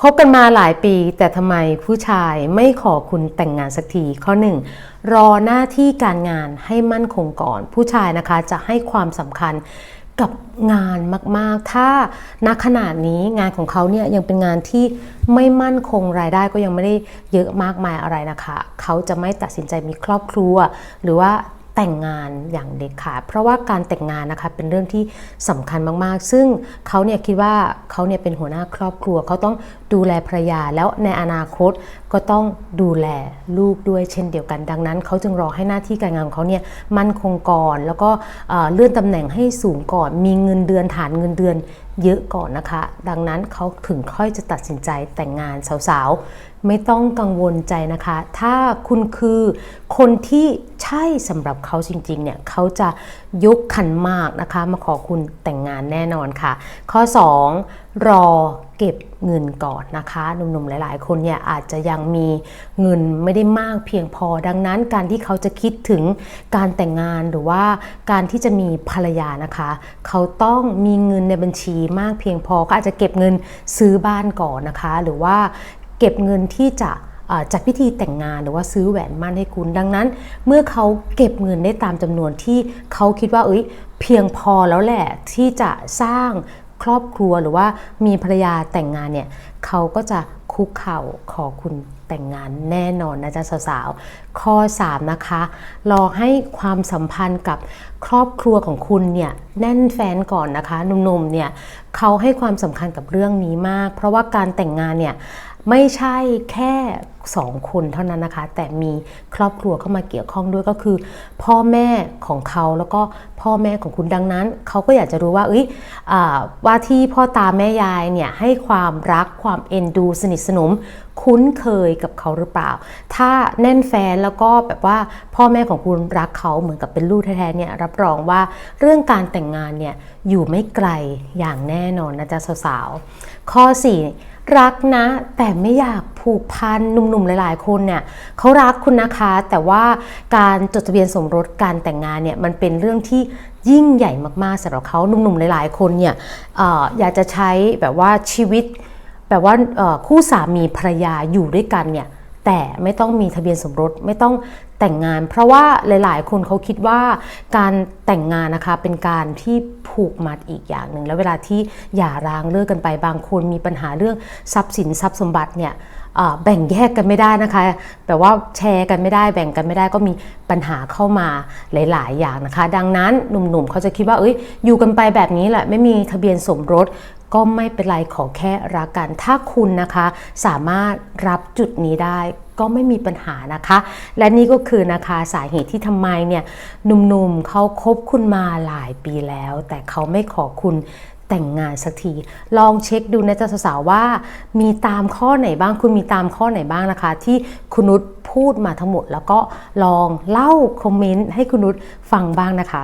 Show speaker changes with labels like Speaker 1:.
Speaker 1: คบกันมาหลายปีแต่ทำไมผู้ชายไม่ขอคุณแต่งงานสักทีข้อหนึ่งรอหน้าที่การงานให้มั่นคงก่อน ผู้ชายนะคะจะให้ความสำคัญกับงานมาก ๆ ถ้าณขนาดนี้งานของเขาเนี่ยยังเป็นงานที่ไม่มั่นคงรายได้ก็ยังไม่ได้เยอะมากมายอะไรนะคะ เขาจะไม่ตัดสินใจมีครอบครัว หรือว่า แต่งงานอย่างเด็ดขาดเพราะว่าการแต่งงานนะคะเป็นเรื่องที่สำคัญมากๆ ซึ่งเขาเนี่ยคิดว่าเขาเนี่ยเป็นหัวหน้าครอบครัวเขาต้องดูแลภรรยาแล้วในอนาคตก็ต้องดูแลลูกด้วยเช่นเดียวกัน ดังนั้นเขาจึงรอให้หน้าที่การงานของเขาเนี่ยมั่นคงก่อน แล้วก็เอ่อเลื่อนตำแหน่งให้สูงก่อน มีเงินเดือนฐานเงินเดือนเยอะก่อนนะคะ ดังนั้นเขาถึงค่อยจะตัดสินใจแต่งงานสาวๆ ไม่ต้องกังวลใจนะคะ ถ้าคุณคือคนที่ ใช่สำหรับเขาจริงๆเนี่ยเขาจะยกขันมากนะคะมาขอคุณแต่งงานแน่นอนค่ะ ข้อ 2 รอเก็บเงินก่อนนะคะหนุ่มๆหลาย ๆ คนเนี่ยอาจจะยังมีเงินไม่ได้มากเพียงพอ ดังนั้นการที่เขาจะคิดถึงการแต่งงานหรือว่าการที่จะมีภรรยานะคะ เขาต้องมีเงินในบัญชีมากเพียงพอเขาอาจจะเก็บเงินซื้อบ้านก่อนนะคะ หรือว่าเก็บเงินที่จะ จัดพิธีแต่งงานหรือว่าซื้อแหวนมั่นให้คุณ ดังนั้น เมื่อเขาเก็บเงินได้ตามจำนวนที่เขาคิดว่าเอ้ยเพียงพอแล้วแหละที่จะสร้างครอบครัวหรือว่ามีภรรยาแต่งงานเนี่ยเขาก็จะคุกเข่าขอคุณแต่งงานแน่นอนนะจ๊ะสาวๆ ข้อ 3 นะคะ รอให้ความสัมพันธ์กับครอบครัวของคุณเนี่ยแน่นแฟนก่อนนะคะหนุ่มๆเนี่ยเขาให้ความสำคัญกับเรื่องนี้มาก เพราะว่าการแต่งงานเนี่ย ไม่ใช่แค่สองคนเท่านั้นนะคะ แต่มีครอบครัวเข้ามาเกี่ยวข้องด้วยก็คือ พ่อแม่ของเขาแล้วก็พ่อแม่ของคุณดังนั้น เขาก็อยากจะรู้ว่าเอ้ยอว่าที่พ่อตาแม่ยายเนี่ยให้ความรักความเอ็นดูสนิทสนมคุ้นเคยกับเขาหรือเปล่า ถ้าแน่นแฟนแล้วก็แบบว่าพ่อแม่ของคุณรักเขาเหมือนกับเป็นลูกแท้ๆเนี่ยรับรองว่าเรื่องการแต่งงานเนี่ยอยู่ไม่ไกลอย่างแน่นอนนะจ๊ะสาวๆข้อ 4 รักนะ แต่ไม่อยากผูกพันหนุ่มๆ หลายๆ คนเนี่ยเขารักคุณนะคะ แต่ว่าการจดทะเบียนสมรสการแต่งงานเนี่ยมันเป็นเรื่องที่ยิ่งใหญ่มากๆสำหรับเขาหนุ่มๆ หลายๆ คนเนี่ยออยากจะใช้แบบว่าชีวิต แบบว่าคู่สามีภรรยาอยู่ด้วยกันเนี่ยแต่ไม่ต้องมีทะเบียนสมรสไม่ต้องแต่งงาน เพราะว่าหลาย ๆ คนเขาคิดว่าการแต่งงานนะคะเป็นการที่ ผูกมัดอีกอย่างหนึ่งแล้วเวลาที่หย่าร้างเลิกกันไปบางคนมีปัญหาเรื่องทรัพย์สินทรัพย์สมบัติเนี่ยแบ่งแยกกันไม่ได้นะคะแบบว่าแชร์กันไม่ได้แบ่งกันไม่ได้ก็มีปัญหาเข้ามาหลาย ๆ อย่างนะคะ ดังนั้นหนุ่มๆเขาจะคิดว่าเอ้ยอยู่กันไปแบบนี้แหละไม่มีทะเบียนสมรส ก็ไม่เป็นไรขอแค่รักกัน ถ้าคุณนะคะ สามารถรับจุดนี้ได้ก็ไม่มีปัญหานะคะ และนี่ก็คือนะคะสาเหตุที่ทำไมเนี่ยหนุ่มๆเขาคบคุณมาหลายปีแล้ว แต่เขาไม่ขอคุณแต่งงานสักที ลองเช็คดูนะจ๊ะสาวๆว่า มีตามข้อไหนบ้าง คุณมีตามข้อไหนบ้างนะคะ ที่คุณนุชพูดมาทั้งหมด แล้วก็ลองเล่าคอมเมนต์ให้คุณนุชฟังบ้างนะคะ